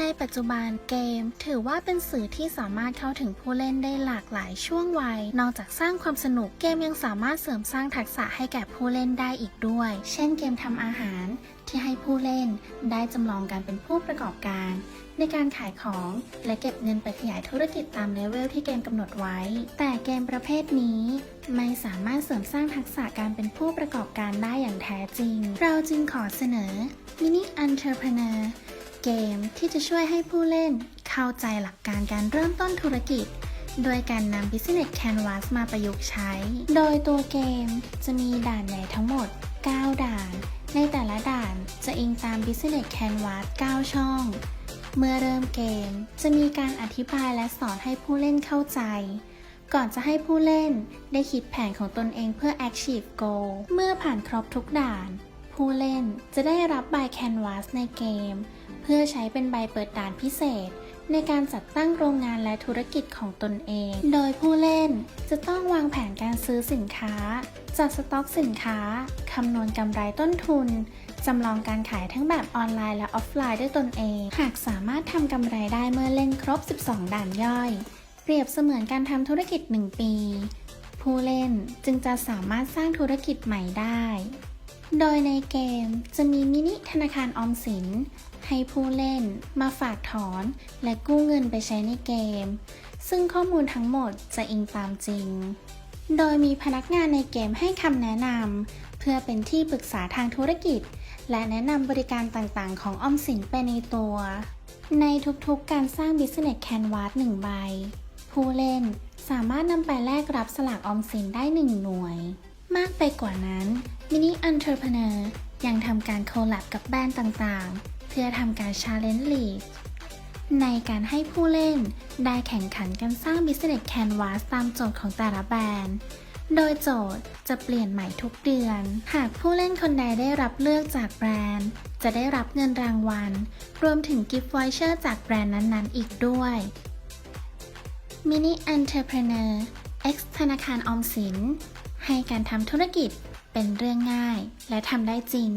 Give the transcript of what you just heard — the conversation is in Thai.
ในปัจจุบันเกม ถือว่าเป็นสื่อที่สามารถเข้าถึงผู้เล่นได้หลากหลายช่วงวัย นอกจากสร้างความสนุกเกมยังสามารถเสริมสร้างทักษะให้แก่ผู้เล่นได้อีกด้วย เช่นเกมทำอาหารที่ให้ผู้เล่นได้จำลองการเป็นผู้ประกอบการ ในการขายของและเก็บเงินไปขยายธุรกิจตามเลเวลที่เกมกำหนดไว้ แต่เกมประเภทนี้ไม่สามารถเสริมสร้างทักษะการเป็นผู้ประกอบการได้อย่างแท้จริง เราจึงขอเสนอ Mini Entrepreneur เกมที่จะช่วยให้ผู้เล่นเข้าใจหลักการการเริ่มต้นธุรกิจ โดยการนำ Business Canvas มาประยุกต์ใช้ โดยตัวเกมจะมีด่านใหญ่ทั้งหมด 9 ด่าน ในแต่ละด่านจะอิงตาม Business Canvas 9 ช่อง เมื่อเริ่มเกมจะมีการอธิบายและสอนให้ผู้เล่นเข้าใจ ก่อนจะให้ผู้เล่นได้คิดแผนของตนเองเพื่อ Achieve Goal เมื่อผ่านครบทุกด่าน ผู้เล่นจะได้รับใบ Canvas ในเกม เพื่อใช้เป็นใบเปิดด่านพิเศษ ในการจัดตั้งโรงงานและธุรกิจของตนเอง โดยผู้เล่นจะต้องวางแผนการซื้อสินค้า จัดสต็อกสินค้า คำนวณกำไรต้นทุนจำลองการขายทั้งแบบออนไลน์และออฟไลน์ด้วยตนเอง หากสามารถทำกำไรได้เมื่อเล่นครบ 12 ด่านย่อย เปรียบเสมือนการทำธุรกิจ 1 ปี ผู้เล่นจึงจะสามารถสร้างธุรกิจใหม่ได้ โดยในเกมจะมีมินิธนาคารออมสิน ให้ผู้เล่นมาฝากถอน และกู้เงินไปใช้ในเกม ซึ่งข้อมูลทั้งหมดจะอิงตามจริง โดยมีพนักงานในเกมให้คำแนะนำเพื่อเป็นที่ปรึกษาทางธุรกิจ และแนะนำบริการต่างๆ ของออมสินไปในตัว ในทุกๆการสร้าง Business Canvas 1 ใบ ผู้เล่นสามารถนำไปแลกรับสลากออมสินได้ 1 หน่วย มากไปกว่านั้น Mini Entrepreneur ยังทำการโคแลบกับแบรนด์ต่างๆ เพื่อทำการ Challenge League ในการให้ผู้เล่นได้แข่งขันกันสร้าง Business Canvas ตามโจทย์ของแต่ละแบรนด์ โดยโจทย์จะเปลี่ยนใหม่ทุกเดือน หากผู้เล่นคนใดได้รับเลือกจากแบรนด์ จะได้รับเงินรางวัล รวมถึงกิฟต์วอยเชอร์จากแบรนด์นั้นๆ อีกด้วย Mini Entrepreneur X ธนาคารออมสิน ให้การทำธุรกิจเป็นเรื่องง่ายและทำได้จริง